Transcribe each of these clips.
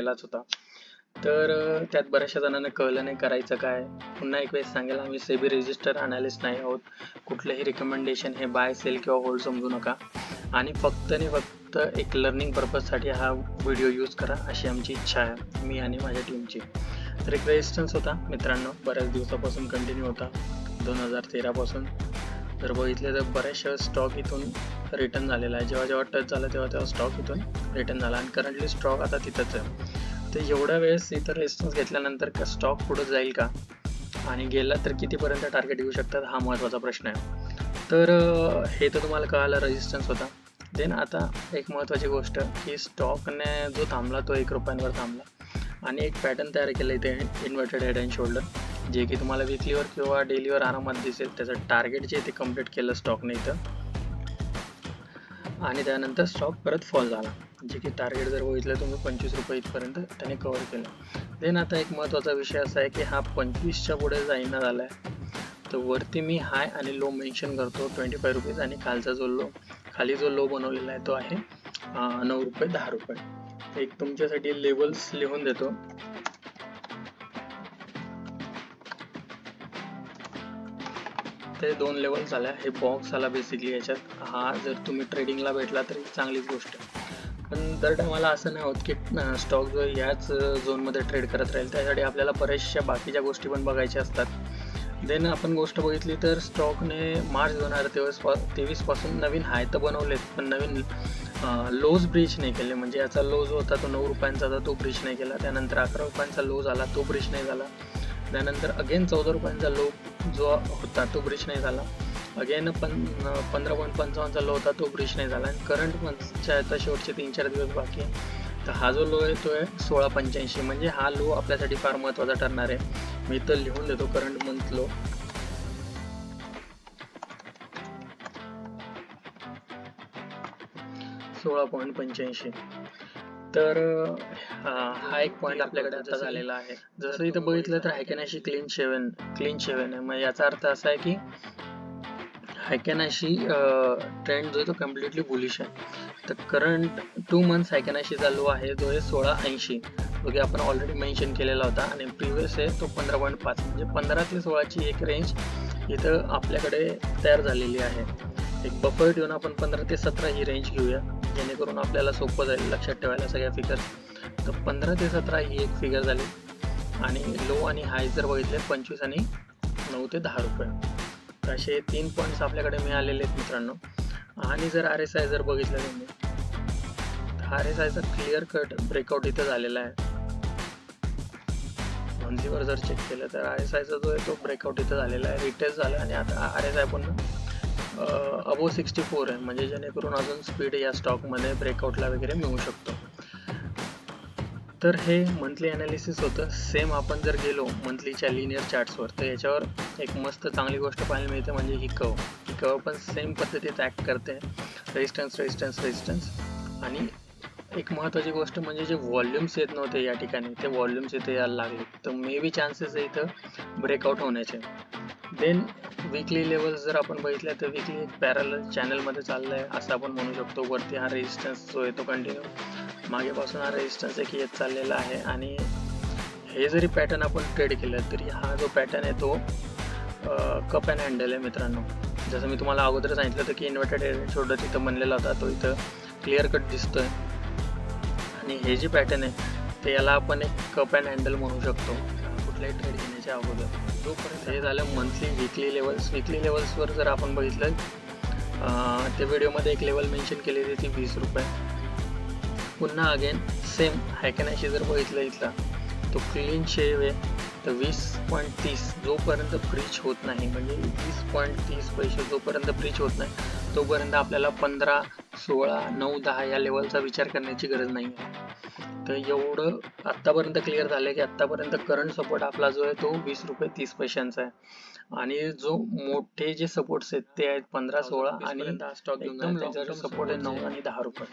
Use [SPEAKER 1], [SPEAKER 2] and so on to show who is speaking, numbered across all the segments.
[SPEAKER 1] केलाच होता. तर त्यात बऱ्याचशा जणांना कळलं नाही करायचं काय. पुन्हा एक वेळेस सांगेल आम्ही सेबी रजिस्टर अनालिस्ट नाही आहोत. कुठलंही रिकमेंडेशन हे बाय सेल किंवा होल्ड समजू नका. आणि फक्त आणि फक्त एक लर्निंग पर्पजसाठी हा व्हिडिओ यूज करा अशी आमची इच्छा आहे मी आणि माझ्या टीमची तर एक रेजिस्टन्स होता मित्रांनो. बऱ्याच दिवसापासून कंटिन्यू होता. दोन हजार तेरापासून. जर बघितले तर बऱ्याचशा स्टॉक इथून रिटर्न झालेला आहे. जेव्हा जेव्हा टच झाला तेव्हा तेव्हा स्टॉक इथून रिटर्न झाला. आणि करंटली स्टॉक आता तिथंच आहे. तर एवढ्या वेळेस इथं रेस्टन्स घेतल्यानंतर का स्टॉक पुढे जाईल का? आणि गेला तर कितीपर्यंत टार्गेट येऊ शकतात हा महत्त्वाचा प्रश्न आहे. तर हे तर तुम्हाला कळालं रेजिस्टन्स होता. देन आता एक महत्त्वाची गोष्ट की स्टॉकने जो थांबला तो एक रुपयांवर थांबला. आणि एक पॅटर्न तयार केलं इथे इन्व्हर्टेड हेड अँड शोल्डर जे की तुम्हाला विकलीवर किंवा डेलीवर आरामात दिसेल त्याचं टार्गेट जे ते कंप्लीट केलं स्टॉकने इथं. आणि त्यानंतर स्टॉक परत फॉल झाला. जे की टार्गेट जर बघितलं तुम्ही पंचवीस रुपये इथपर्यंत त्याने कव्हर केलं. देन आता एक महत्त्वाचा विषय असा आहे की हा पंचवीसच्या पुढे जाईना झाला आहे तर वरती मी हाय आणि लो मेन्शन करतो. ट्वेंटी फाय रुपीज आणि खालचा जो लो खाली जो लो बनवलेला आहे तो आहे नऊ रुपये दहा रुपये. एक तुमच्यासाठी लेवल्स लिहून देतो. ते दोन लेवल झाल्या. हे बॉक्स आला बेसिकली याच्यात. हा जर तुम्ही ट्रेडिंगला भेटला तरी चांगलीच गोष्ट. आहे पण दर टायमाला असं नाही होत की स्टॉक जो याच झोनमध्ये ट्रेड करत राहील त्यासाठी आपल्याला बऱ्याचशा बाकीच्या गोष्टी पण बघायच्या असतात. देन आपण गोष्ट बघितली तर स्टॉकने मार्च दोन हजार तेवीस पा तेवीसपासून नवीन हाय तर बनवलेत पण नवीन लोज ब्रिज नाही केले. म्हणजे याचा लो जो होता तो नऊ रुपयांचा होता तो ब्रिज नाही केला. त्यानंतर अकरा रुपयांचा लो झाला तो ब्रिज नाही झाला. त्यानंतर अगेन चौदा रुपयांचा लो जो होता तो ब्रिज नाही झाला. अगेन पण पंधरा पॉईंट पंचावन्न लो होता तो ब्रिज नाही झाला. आणि करंट मंथच्या आता शेवटचे तीन चार दिवस बाकी आहे. तर हा जो लो आहे तो आहे सोळा पंच्याऐंशी म्हणजे हा लो आपल्यासाठी फार महत्त्वाचा ठरणार आहे. मी तर लिहून देतो करंट मंथ लो सोळा पॉईंट पंच्याऐंशी. तर हा एक पॉईंट आपल्याकडे आता झालेला आहे. जसं इथं बघितलं तर हायकॅनाशी क्लीन शेवन क्लीन शेवन आहे. मग याचा अर्थ असा आहे की हायकॅनाशी ट्रेंड जो आहे तो कम्प्लिटली बुलिश आहे. तर करंट टू मंथ्स हायकॅनाशीचा लो आहे. जो आहे सोळा ऐंशी. जो की आपण ऑलरेडी मेन्शन केलेला होता. आणि प्रिव्हियस आहे तो पंधरा पॉईंट पाच. म्हणजे पंधरा ते सोळाची एक रेंज इथं आपल्याकडे तयार झालेली आहे. एक बफर ठेवून आपण पंधरा ते सतरा ही रेंज घेऊया. जेणेकरून आपल्याला सोपं जाईल लक्षात ठेवायला सगळ्या फिगर्स तर पंधरा ते सतरा ही एक फिगर झाली. आणि लो आणि हाय जर बघितले पंचवीस आणि नऊ ते दहा रुपये. तर असे तीन पॉईंट्स आपल्याकडे मिळालेले आहेत मित्रांनो. आणि जर आर एस आय जर बघितलं तुम्ही आर एस आयचा क्लिअर कट ब्रेकआउट इथं झालेला आहे. मंथलीवर जर चेक केलं तर आर एस आयचा जो आहे तो ब्रेकआउट इथं झालेला आहे. रिटेस्ट झाला आणि आता आर एस आय पण अबो सिक्स्टी फोर आहे. म्हणजे जेणेकरून अजून स्पीड या स्टॉकमध्ये ब्रेकआउटला वगैरे मिळू शकतो. तर हे मंथली अनालिसिस होतं. सेम आपण जर गेलो मंथलीच्या लिनियर चार्ट्सवर तर याच्यावर एक मस्त चांगली गोष्ट पाहायला मिळते म्हणजे ही कव ही कव पण सेम पद्धतीत ॲक्ट करते. रेजिस्टन्स रेजिस्टन्स रेजिस्टन्स आणि एक महत्त्वाची गोष्ट म्हणजे जे व्हॉल्युम्स येत नव्हते या ठिकाणी ते व्हॉल्यूम्स इथे यायला लागले. तर मे बी चान्सेस आहे इथं ब्रेकआउट होण्याचे. देन वीकली लेवल्स जर आपण बघितल्या तर वीकली एक पॅरल चॅनलमध्ये चाललं आहे असं आपण म्हणू शकतो. वरती हा रेजिस्टन्स जो आहे तो कंटिन्यू मागेपासून हा रेजिस्टन्स एक येत चाललेला आहे. आणि हे जरी पॅटर्न आपण ट्रेड केलं तरी हा जो पॅटर्न आहे तो कप अँड हँडल आहे मित्रांनो. जसं मी तुम्हाला अगोदर सांगितलं होतं की इन्व्हर्टेड शोल्डर तिथं बनलेला होता. तो इथं क्लिअर कट दिसतोय. आणि हे जे पॅटर्न आहे ते याला आपण एक कप अँड हँडल म्हणू शकतो. कुठलाही ट्रेड घेण्याच्या अगोदर. जोपर्यंत हे झालं मंथली विकली लेवल्स विकली लेवल्सवर जर आपण बघितलं त्या व्हिडिओमध्ये एक लेवल मेन्शन केलेली ती वीस रुपये. पुन्हा अगेन सेम हायकॅनाशी जर बघितलं इथला तो क्लीन शेव आहे. तर वीस पॉईंट तीस जोपर्यंत ब्रिज होत नाही म्हणजे वीस पॉईंट तीस पैसे जोपर्यंत ब्रिच होत नाही तोपर्यंत आपल्याला पंधरा सोळा नऊ दहा या लेवलचा विचार करण्याची गरज नाही आहे तर एवढं आत्तापर्यंत क्लिअर झालं की आत्तापर्यंत करंट सपोर्ट आपला जो आहे तो वीस रुपये तीस पैशांचा आहे. आणि जो मोठे जे सपोर्ट्स आहेत ते आहेत पंधरा सोळा आणि एकदम लॉंग सपोर्ट आहे नऊ आणि दहा रुपये.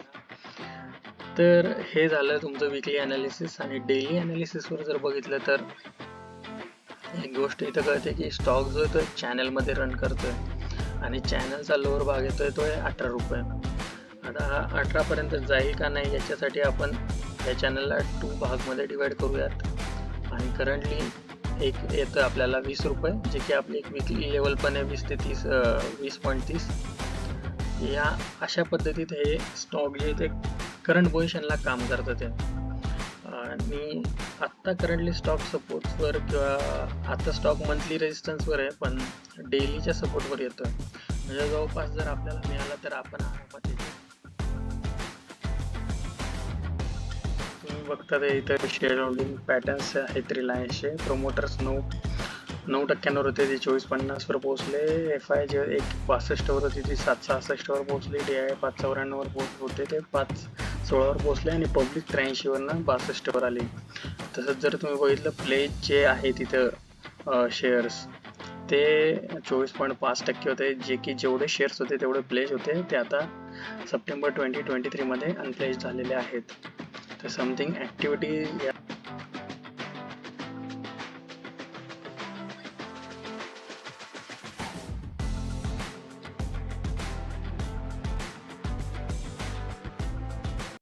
[SPEAKER 1] तर हे झालं तुमचं विकली अनालिसिस आणि डेली अनालिसिसवर जर बघितलं तर एक गोष्ट इथं कळते की स्टॉक जो आहे तो चॅनलमध्ये रन करतोय. आणि चॅनलचा लोअर भाग येतो आहे तो आहे अठरा रुपये. आता हा अठरापर्यंत जाईल का नाही याच्यासाठी आपण या चॅनलला टू भागमध्ये डिवाईड करूयात. आणि करंटली एक येतं आपल्याला वीस रुपये जे की आपली एक विकली लेवल पण आहे वीस ते तीस वीस पॉईंट तीस. या अशा पद्धतीत हे स्टॉक जे ते करंट पोझिशनला काम करतं ते. मी आत्ता करंटली स्टॉक सपोर्टवर किंवा आता स्टॉक मंथली रेजिस्टन्सवर आहे पण डेलीच्या सपोर्टवर येतो आहे म्हणजे जवळपास जर आपल्याला मिळाला तर आपण आरामात येतो. तुम्ही बघता ते इथं शेअर होल्डिंग पॅटर्न्स आहेत रिलायन्सचे प्रोमोटर्स नऊ नऊ टक्क्यांवर होते ते चोवीस पन्नासवर पोहोचले. एफ आय जे एक पासष्टवर होती ती सात सहासष्टवर पोहोचली. डी आय पाच चौऱ्याण्णववर पोहोच होते ते पाच सोळावर पोहोचले आणि पब्लिक त्र्याऐंशीवरनं बासष्टवर आली. तसंच जर तुम्ही बघितलं प्लेज जे आहे तिथं शेअर्स ते चोवीस पॉईंट पाच टक्के होते. जे की जेवढे शेअर्स होते तेवढे प्लेज होते. ते आता सप्टेंबर ट्वेंटी ट्वेंटी थ्रीमध्ये अनप्लेज झालेले आहेत. तर समथिंग ॲक्टिव्हिटी या